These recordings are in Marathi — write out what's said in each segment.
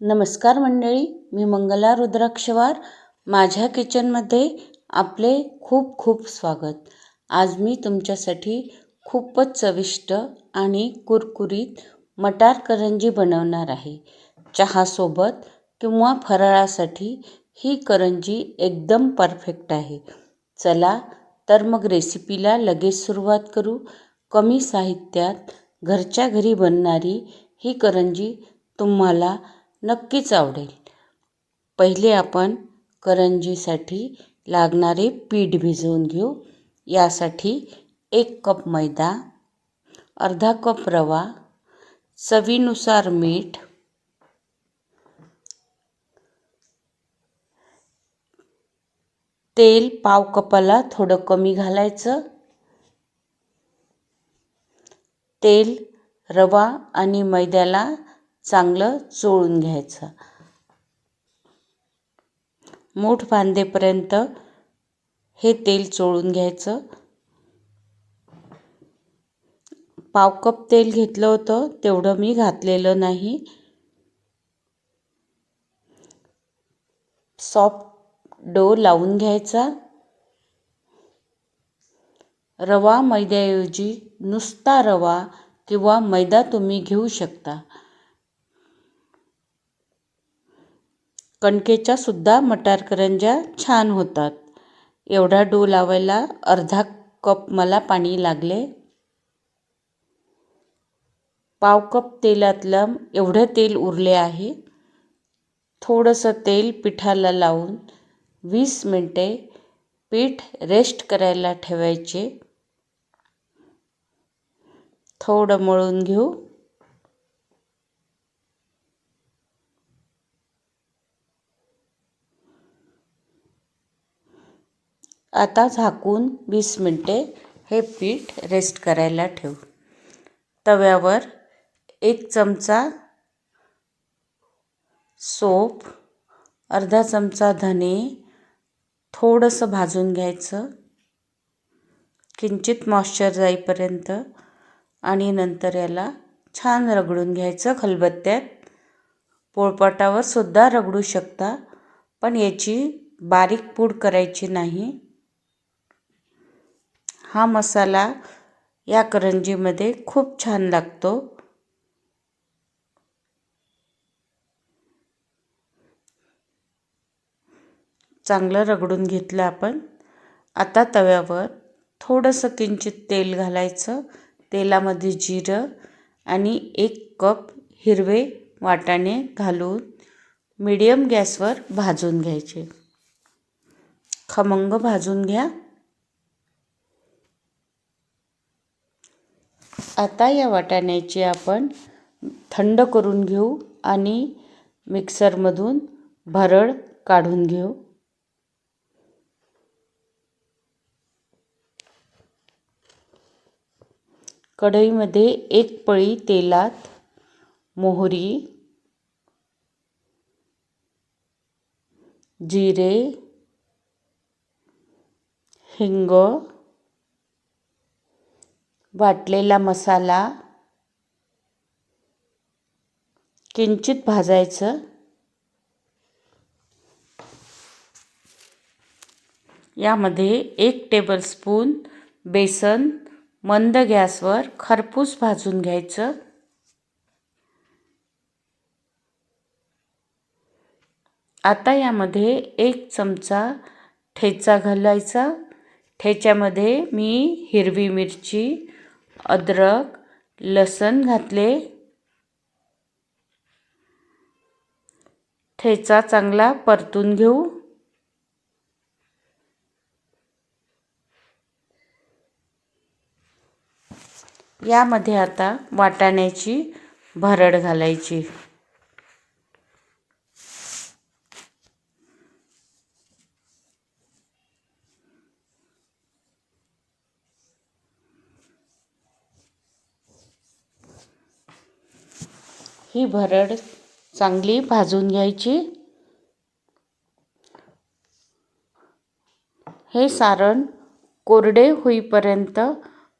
नमस्कार मंडळी मी मंगला रुद्राक्षवार. माझ्या किचनमध्ये आपले खूप खूप स्वागत. आज मी तुमच्यासाठी खूपच चविष्ट आणि कुरकुरीत मटार करंजी बनवणार आहे. चहासोबत किंवा फराळासाठी ही करंजी एकदम परफेक्ट आहे. चला तर मग रेसिपीला लगेच सुरुवात करू. कमी साहित्यात घरच्या घरी बनणारी ही करंजी तुम्हाला नक्कीच आवडेल. पहिले आपण करंजीसाठी लागणारे पीठ भिजवून घेऊ. यासाठी एक कप मैदा अर्धा कप रवा चवीनुसार मीठ तेल पाव कपाला थोडं कमी घालायचं. तेल रवा आणि मैद्याला चांगलं चोळून घ्यायचं. मूठ बांधेपर्यंत हे तेल चोळून घ्यायचं. पाव कप तेल घेतलं होतं तेवढं मी घातलेलं नाही. सॉफ्ट डो लावून घ्यायचा. रवा मैद्याऐवजी नुसता रवा किंवा मैदा तुम्ही घेऊ शकता. कणकेच्या सुद्धा मटार करंज्या छान होतात. एवढा डो लावायला अर्धा कप मला पाणी लागले. पाव कप तेलातलं एवढं तेल उरले आहे. थोडंसं तेल पिठाला लावून वीस मिनटे पीठ रेस्ट करायला ठेवायचे. थोडं मळून घेऊ. आता झाकून वीस मिनटे हे पीठ रेस्ट करायला ठेवू. तव्यावर एक चमचा सोप अर्धा चमचा धने थोडंसं भाजून घ्यायचं. किंचित मॉइश्चर जाईपर्यंत आणि नंतर याला छान रगडून घ्यायचं खलबत्त्यात. पोळपाटावर सुद्धा रगडू शकता पण याची बारीक पूड करायची नाही. हा मसाला या करंजीमध्ये खूप छान लागतो. चांगलं रगडून घेतलं आपण. आता तव्यावर थोडंसं किंचित तेल घालायचं. तेलामध्ये जिरं आणि एक कप हिरवे वाटाणे घालून मीडियम गॅसवर भाजून घ्यायचे. खमंग भाजून घ्या. आता या वाटाण्याची आपण थंड करून घेऊ आणि मिक्सरमधून भरड काढून घेऊ. कढईमध्ये एक पळी तेलात मोहरी जिरे हिंग वाटलेला मसाला किंचित भाजायचं. यामध्ये एक टेबलस्पून बेसन मंद गॅसवर खरपूस भाजून घ्यायचं. आता यामध्ये एक चमचा ठेचा घालायचा. ठेच्यामध्ये मी हिरवी मिरची अद्रक लसण घातले. ठेचा चांगला परतून घेऊ. यामध्ये आता वाटाण्याची भरड घालायची. ही भरड चांगली भाजून घ्यायची. हे सारण कोरडे होईपर्यंत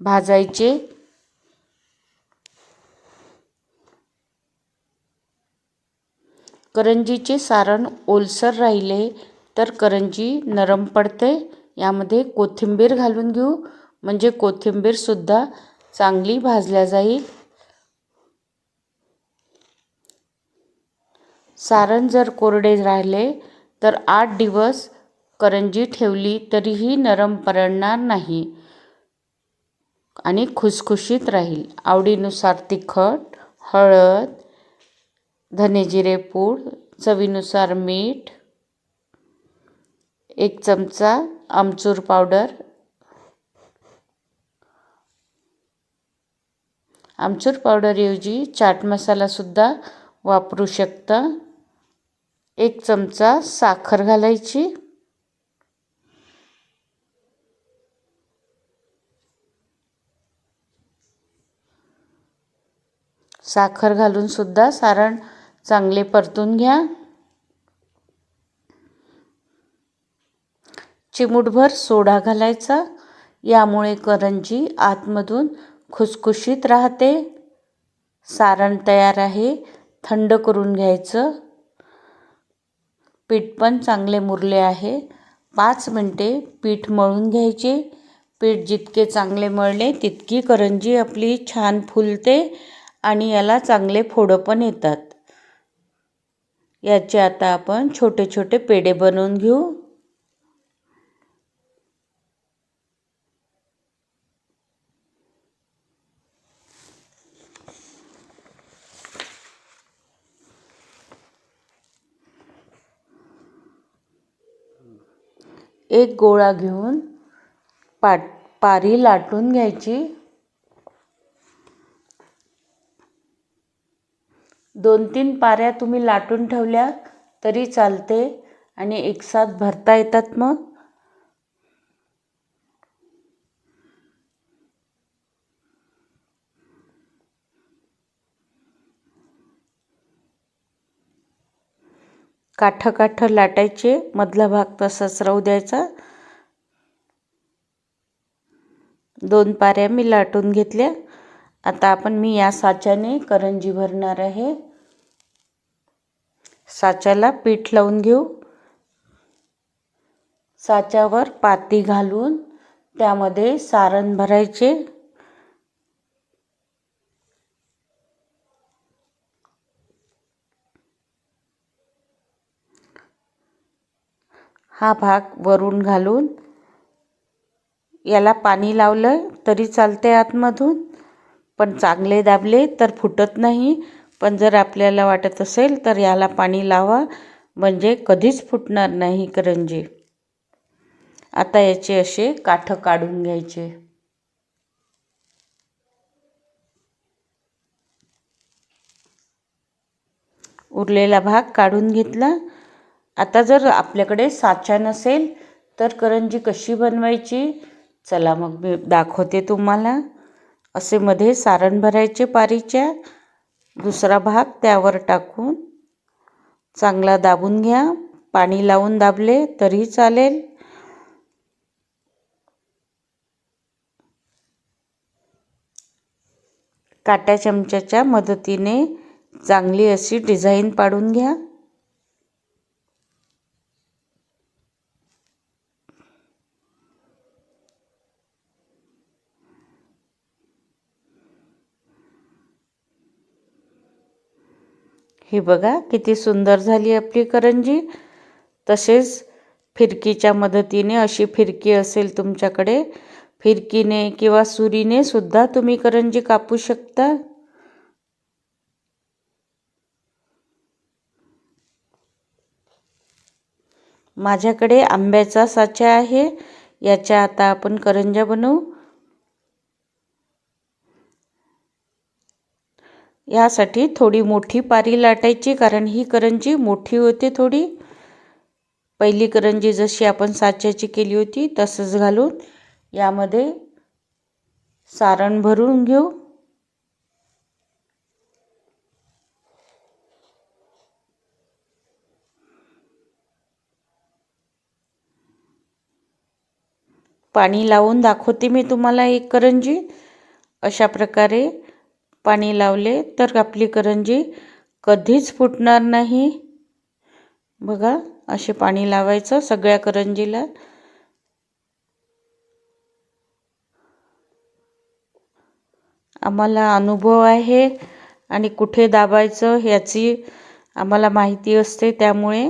भाजायचे. करंजीचे सारण ओलसर राहिले तर करंजी नरम पडते. यामध्ये कोथिंबीर घालून घेऊ. म्हणजे कोथिंबीरसुद्धा चांगली भाजल्या जाईल. सारण जर कोरडे राहिले तर आठ दिवस करंजी ठेवली तरीही नरम पडणार नाही आणि खुसखुशीत राहील. आवडीनुसार तिखट हळद धनेजिरे पूड चवीनुसार मीठ एक चमचा आमचूर पावडर आमचूर पावडरऐवजी चाट मसालासुद्धा वापरू शकता. एक चमचा साखर घालायची. साखर घालून सुद्धा सारण चांगले परतून घ्या. चिमूटभर सोडा घालायचा. यामुळे करंजी आतमधून खुसखुशीत राहते. सारण तयार आहे. थंड करून घ्यायचं. पीठ पण चांगले मुरले आहे. पाच मिनटे पीठ मळून घ्यायचे. पीठ जितके चांगले मळले तितकी करंजी आपली छान फुलते आणि याला चांगले फोडं पण येतात. याचे आता आपण छोटे छोटे पेढे बनवून घेऊ. एक गोळा घेऊन पाट पारी लाटून घ्यायची. दोन तीन पाऱ्या तुम्ही लाटून ठेवल्या तरी चालते आणि एकसाथ भरता येतात मग. काठं काठं लाटायचे मधला भाग तसाच राहू द्यायचा. दोन पाऱ्या मी लाटून घेतल्या. आता आपण मी या साच्याने करंजी भरणार आहे. साच्याला पीठ लावून घेऊ. साच्यावर पाती घालून त्यामध्ये सारण भरायचे. हा भाग वरून घालून याला पाणी लावलं तरी चालते आतमधून. पण चांगले दाबले तर फुटत नाही. पण जर आपल्याला वाटत असेल तर याला पाणी लावा. म्हणजे कधीच फुटणार नाही करंजी. आता याचे असे काठं काढून घ्यायचे. उरलेला भाग काढून घेतला. आता जर आपल्याकडे साचा नसेल तर करंजी कशी बनवायची? चला मग मी दाखवते तुम्हाला. असे मध्ये सारण भरायचे पारीच्या. दुसरा भाग त्यावर टाकून चांगला दाबून घ्या. पाणी लावून दाबले तरी चालेल. काट्या चमच्याच्या मदतीने चांगली अशी डिझाईन पाडून घ्या. ही बघा किती सुंदर झाली आपली करंजी. तसेच फिरकीच्या मदतीने अशी फिरकी असेल तुमच्याकडे फिरकीने किंवा सुरीने सुद्धा तुम्ही करंजी कापू शकता. माझ्याकडे आंब्याचा साचा आहे याच्या आता आपण करंजा बनवू. यासाठी थोडी मोठी पारी लाटायची कारण ही करंजी मोठी होते थोडी. पहिली करंजी जशी आपण साच्याची केली होती तसंच घालून यामध्ये सारण भरून घेऊ. पाणी लावून दाखवते मी तुम्हाला एक करंजी. अशा प्रकारे पाणी लावले तर आपली करंजी कधीच फुटणार नाही. बघा असे पाणी लावायचं सगळ्या करंजीला. आम्हाला अनुभव आहे आणि कुठे दाबायचं ह्याची आम्हाला माहिती असते. त्यामुळे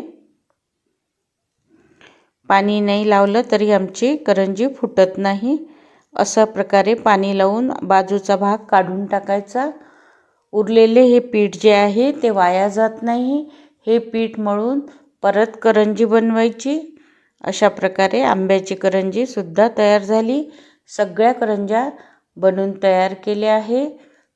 पाणी नाही लावलं तरी आमची करंजी फुटत नाही. अशा प्रकारे पाणी लावून बाजूचा भाग काढून टाकायचा. उरलेले हे पीठ जे आहे ते वाया जात नाही. हे पीठ मळून परत करंजी बनवायची. अशा प्रकारे आंब्याची करंजीसुद्धा तयार झाली. सगळ्या करंज्या बनवून तयार केल्या आहे.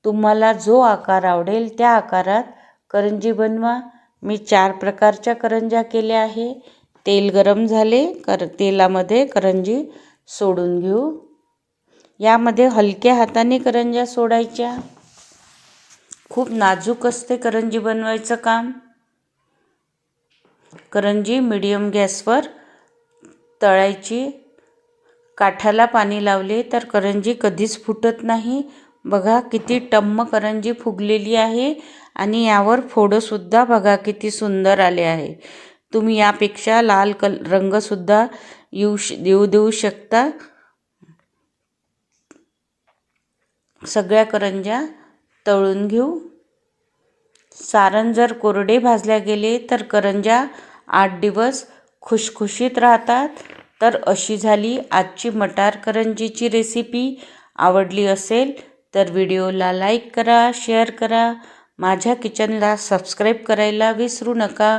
तुम्हाला जो आकार आवडेल त्या आकारात करंजी बनवा. मी चार प्रकारच्या करंज्या केल्या आहे. तेल गरम झाले. कर तेलामध्ये करंजी सोडून घेऊ. यामध्ये हलक्या हाताने करंज्या सोडायच्या. खूप नाजूक असते करंजी बनवायचं काम. करंजी मिडियम गॅसवर तळायची. काठाला पाणी लावले तर करंजी कधीच फुटत नाही. बघा किती टम्म करंजी फुगलेली आहे आणि यावर फोडंसुद्धा बघा किती सुंदर आले आहे. तुम्ही यापेक्षा लाल कल रंगसुद्धा येऊ श देऊ देऊ शकता. सगळ्या करंज्या तळून घेऊ. सारण जर कोरडे भाजल्या गेले तर करंज्या आठ दिवस खुशखुशीत राहतात. तर अशी झाली आजची मटार करंजीची रेसिपी आवडली असेल तर व्हिडिओला लाईक करा शेअर करा. माझ्या किचनला सबस्क्राईब करायला विसरू नका.